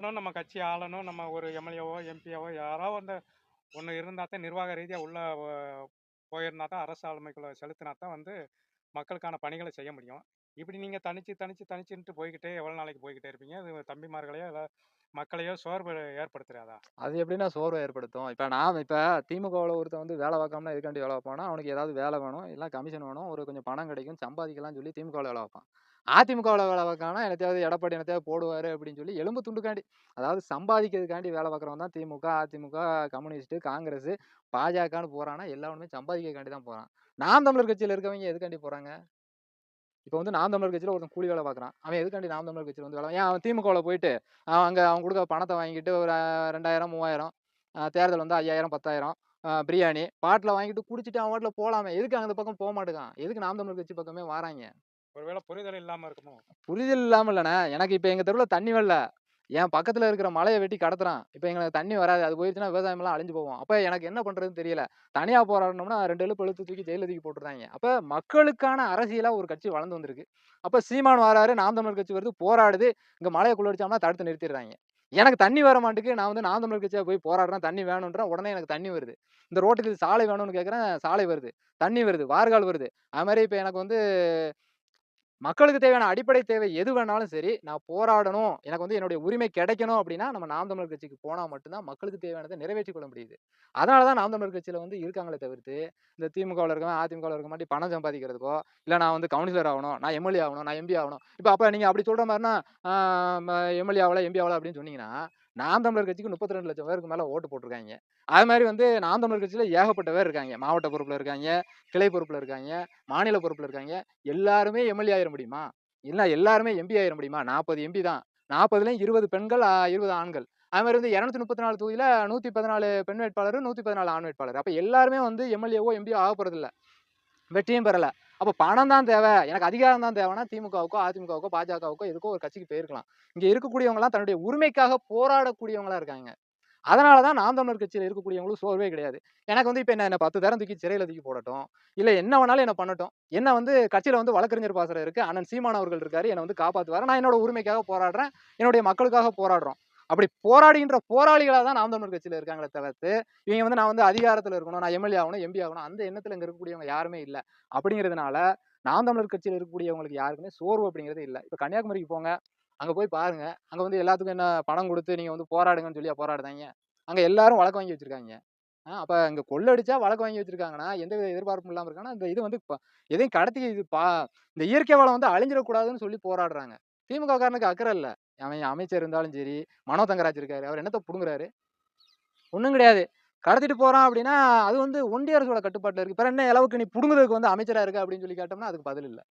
இன்னும் நம்ம கட்சி ஆளணும் நம்ம ஒரு எம்எல்ஏவோ எம்பியாவோ யாரோ வந்து ஒன்று இருந்தால் தான் நிர்வாக ரீதியாக உள்ள போயிருந்தா தான் அரசு ஆளுமைக்குள்ளே செலுத்தினா தான் வந்து மக்களுக்கான பணிகளை செய்ய முடியும். இப்படி நீங்கள் தனிச்சு தனிச்சு தனிச்சுன்ட்டு போய்கிட்டே எவ்வளோ நாளைக்கு போய்கிட்டே இருப்பீங்க? அது தம்பிமார்களையோ இல்லை மக்களையோ சோர்வு ஏற்படுத்துறாதா? அது எப்படின்னா சோர்வை ஏற்படுத்தும். இப்போ நான் இப்போ திமுகவில் ஒருத்தன் வந்து வேலை பார்க்காமனா இதுக்காண்டி வேலை வைப்பானா அவனுக்கு ஏதாவது வேலை வேணும் இல்லை கமிஷன் வேணும் ஒரு கொஞ்சம் பணம் கிடைக்கும் சம்பாதிக்கலாம் சொல்லி திமுகவில் வேலை வைப்பான் அதிமுகவில் வேலை பார்க்கானா எனத்தையாவது எடப்பாடி எனத்தையாவது போடுவார் அப்படின்னு சொல்லி எலும்பு துண்டுக்காண்டி அதாவது சம்பாதிக்கிறதுக்காண்டி வேலை பார்க்குறவன் தான் திமுக அதிமுக கம்யூனிஸ்ட்டு காங்கிரஸ் பாஜகன்னு போகிறான்னா எல்லாருமே சம்பாதிக்கிறதுக்காண்டி தான் போகிறான் நாம் தமிழர் கட்சியில் இருக்கவங்க எதுக்காண்டி போகிறாங்க இப்போ வந்து நாம் தமிழர் கட்சியில் ஒருத்தன் கூலி வேலை பார்க்குறான். அவன் எதுக்காண்டி நாம் தமிழர் கட்சியில் வந்து வேலை ஏன் அவன் திமுகவில் போயிட்டு அவன் அங்கே அவன் கொடுக்க பணத்தை வாங்கிட்டு ஒரு ரெண்டாயிரம் மூவாயிரம் தேர்தல் வந்து ஐயாயிரம் பத்தாயிரம் பிரியாணி பாட்டில் வாங்கிட்டு குடிச்சிட்டு அவன் பாட்டில் போகலாமே எதுக்கு அந்த பக்கம் போக மாட்டேங்கான் எதுக்கு நாம் தமிழர் கட்சி பக்கமே வராங்க? ஒருவேளை புரிதல் இல்லாமல் இருக்குமோ? புரிதல் இல்லாமல் இல்லைண்ணே. எனக்கு இப்போ எங்கள் தெருவில் தண்ணி வரல. என் பக்கத்தில் இருக்கிற மலையை வெட்டி கடத்துறான். இப்போ எங்களுக்கு தண்ணி வராது. அது போயிடுச்சுன்னா விவசாயமெல்லாம் அழிஞ்சு போவோம். அப்போ எனக்கு என்ன பண்ணுறதுன்னு தெரியல. தனியாக போராடணும்னா ரெண்டு எழுப்பு எழுத்து தூக்கி ஜெயில தூக்கி போட்டுருந்தாங்க அப்போ மக்களுக்கான அரசியலா ஒரு கட்சி வளர்ந்து வந்திருக்கு. அப்போ சீமான் வராரு நாம் தமிழர் கட்சி வருது போராடுது. இங்கே மலையை குள்ளடிச்சோம்னா தடுத்து நிறுத்திடுறாங்க. எனக்கு தண்ணி வர மாட்டுக்கு நான் வந்து நாம் தமிழர் கட்சியாக போய் போராடுறேன் தண்ணி வேணுன்ற உடனே எனக்கு தண்ணி வருது. இந்த ரோட்டுக்கு சாலை வேணும்னு கேட்குறேன் சாலை வருது. தண்ணி வருது. வார்கால் வருது. அது மாதிரி இப்போ எனக்கு வந்து மக்களுக்கு தேவையான அடிப்படை தேவை எது வேணாலும் சரி நான் போராடணும் எனக்கு வந்து என்னுடைய உரிமை கிடைக்கணும் அப்படின்னா நம்ம நாம் தமிழர் கட்சிக்கு போனால் மட்டும்தான் மக்களுக்கு தேவையானதை நிறைவேற்றி கொள்ள முடியுது. அதனால தான் நாம் தமிழர் கட்சியில் வந்து இருக்காங்களே தவிர்த்து இந்த திமுகவில் இருக்கவன் அதிமுகவில் இருக்க மாட்டி பணம் சம்பாதிக்கிறதுக்கோ இல்லை நான் வந்து கவுன்சிலர் ஆகணும் நான் எம்எல்ஏ ஆகணும் நான் எம்பி ஆகணும். இப்போ அப்போ நீங்கள் அப்படி சொல்கிற மாதிரினா எம்எல்ஏ ஆகல எம்பி ஆகல அப்படின்னு சொன்னீங்கன்னா நாம் தமிழர் கட்சிக்கு முப்பத்தி ரெண்டு லட்சம் பேருக்கு மேலே ஓட்டு போட்டிருக்காங்க. அது மாதிரி வந்து நாம் தமிழர் கட்சியில் ஏகப்பட்ட பேர் இருக்காங்க. மாவட்ட பொறுப்பில் இருக்காங்க கிளை பொறுப்பில் இருக்காங்க மாநில பொறுப்பில் இருக்காங்க. எல்லாருமே எம்எல்ஏ ஆயிட முடியுமா? இல்லை எல்லாருமே எம்பி ஆயிட முடியுமா? நாற்பது எம்பி தான். நாற்பதுலேயும் இருபது பெண்கள் இருபது ஆண்கள். அது மாதிரி வந்து இரநூத்தி முப்பத்தி நாலு தொகுதியில் நூற்றி பதினாலு பெண் வேட்பாளர் நூற்றி பதினாலு ஆண் வேட்பாளர். அப்போ எல்லாருமே வந்து எம்எல்ஏவோ எம்பியோ ஆக போகிறதில்ல வெற்றியும் பெறலை. அப்போ பணம் தான் தேவை. எனக்கு அதிகாரம் தான் தேவைன்னா திமுகவுக்கோ அதிமுகவுக்கோ பாஜகவுக்கோ எதுக்கோ ஒரு கட்சிக்கு போயிருக்கலாம். இங்கே இருக்கக்கூடியவங்களாம் தன்னுடைய உரிமைக்காக போராடக்கூடியவங்களா இருக்காங்க. அதனால தான் நாம் தமிழர் கட்சியில் இருக்கக்கூடியவங்களும் சோர்வே கிடையாது. எனக்கு வந்து இப்போ என்ன என்ன பத்து தரம் தூக்கி சிறையில் தூக்கி போடட்டும். இல்லை என்ன வேணாலும் என்ன பண்ணட்டும். என்ன வந்து கட்சியில் வந்து வழக்கறிஞர் பாசறை இருக்குது அண்ணன் சீமான் அவர்கள் இருக்காரு என்னை வந்து காப்பாற்றுவார் நான் என்னோட உரிமைக்காக போராடுறேன். என்னுடைய மக்களுக்காக போராடுறோம். அப்படி போராடுகின்ற போராளிகளாக தான் நாம் தமிழர் கட்சியில் இருக்காங்களே தவிர்த்து இவங்க வந்து நான் வந்து அதிகாரத்தில் இருக்கணும் நான் எம்எல்ஏ ஆகணும் எம்பி ஆகணும் அந்த எண்ணத்தில் இங்கே இருக்கக்கூடியவங்க யாருமே இல்லை. அப்படிங்கிறதுனால நாம் தமிழர் கட்சியில் இருக்கக்கூடியவங்களுக்கு யாருக்குமே சோர்வு அப்படிங்கிறது இல்லை. இப்போ கன்னியாகுமரிக்கு போங்க அங்கே போய் பாருங்க அங்கே வந்து எல்லாத்துக்கும் என்ன பணம் கொடுத்து நீங்கள் வந்து போராடுங்கன்னு சொல்லி போராடுதாங்க அங்கே எல்லாரும் வழக்கு வாங்கி வச்சிருக்காங்க. அப்போ இங்கே கொள்ளடிச்சா வழக்கு வாங்கி வச்சிருக்காங்கன்னா எந்த வித எதிர்பார்ப்பும் இல்லாமல் இருக்காங்கன்னா இந்த இது வந்து எதையும் கடத்தி இது பா இந்த இயற்கை வளம் வந்து அழிஞ்சிடக்கூடாதுன்னு சொல்லி போராடுறாங்க. திமுக காரனுக்கு அக்கறை இல்லை. அவன் அமைச்சர் இருந்தாலும் சரி மனோ தங்கராஜ் இருக்காரு அவர் என்னத்தை பிடுங்குறாரு? ஒன்றும் கிடையாது. கடத்திட்டு போகிறான் அப்படின்னா அது வந்து ஒன்றிய அரசோட கட்டுப்பாட்டில் இருக்கு. பிற என்ன அளவுக்கு நீ பிடுங்குறதுக்கு வந்து அமைச்சராக இருக்கா அப்படின்னு சொல்லி கேட்டோம்னா அதுக்கு பதில் இல்லை.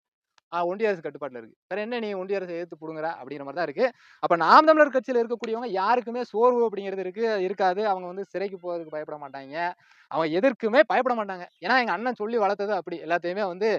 ஆ ஒன்றிய அரசு கட்டுப்பாட்டில் இருக்குது வேறு என்ன நீ ஒன்றிய அரசு எதிர்த்து பிடுங்குற அப்படிங்கிற மாதிரி தான் இருக்குது அப்போ நாம் தமிழர் கட்சியில் இருக்கக்கூடியவங்க யாருக்குமே சோர்வு அப்படிங்கிறது இருக்கு இருக்காது. அவங்க வந்து சிறைக்கு போகிறதுக்கு பயப்பட மாட்டாங்க. அவங்க எதற்குமே பயப்பட மாட்டாங்க. ஏன்னா எங்கள் அண்ணன் சொல்லி வளர்த்தது அப்படி. எல்லாத்தையுமே வந்து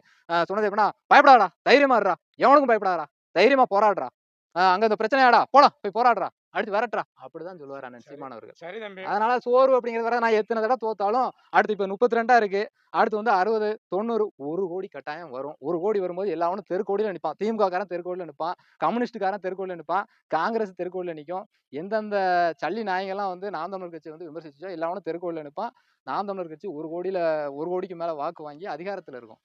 சொன்னது எப்படின்னா பயப்படாடா தைரியமா இருடா. எவனுக்கும் பயப்படாதா தைரியமா போராடுறா. அங்க இந்த பிரச்சனையாடா போலாம் போய் போராடுறா அடுத்து விரட்டுறா அப்படிதான் சொல்லுவார் அண்ணன். சீமான் அவர்கள். சரி தம்பி. அதனால சோர்வு அப்படிங்கிறது வர நான் எத்தனை தடவை தோத்தாலும் அடுத்து இப்போ முப்பத்தி ரெண்டா இருக்கு அடுத்து வந்து அறுபது தொண்ணூறு ஒரு கோடி கட்டாயம் வரும். ஒரு கோடி வரும்போது எல்லாவனும் தெருக்கோடியில் நிற்பான் திமுக காரன் தெருக்கோடியில் நிற்பான் கம்யூனிஸ்டுக்காரன் தெருக்கோடியில் நிற்பான் காங்கிரஸ் தெருக்கோடியில் நிற்கும் எந்தெந்த சல்லி நாயங்கள்லாம் வந்து நாம் தமிழர் கட்சி வந்து விமர்சிச்சோ எல்லாவனும் தெருக்கோடியில் நிற்பான் நாம் தமிழர் கட்சி ஒரு கோடியில ஒரு கோடிக்கு மேல வாக்கு வாங்கி அதிகாரத்தில் இருக்கும்.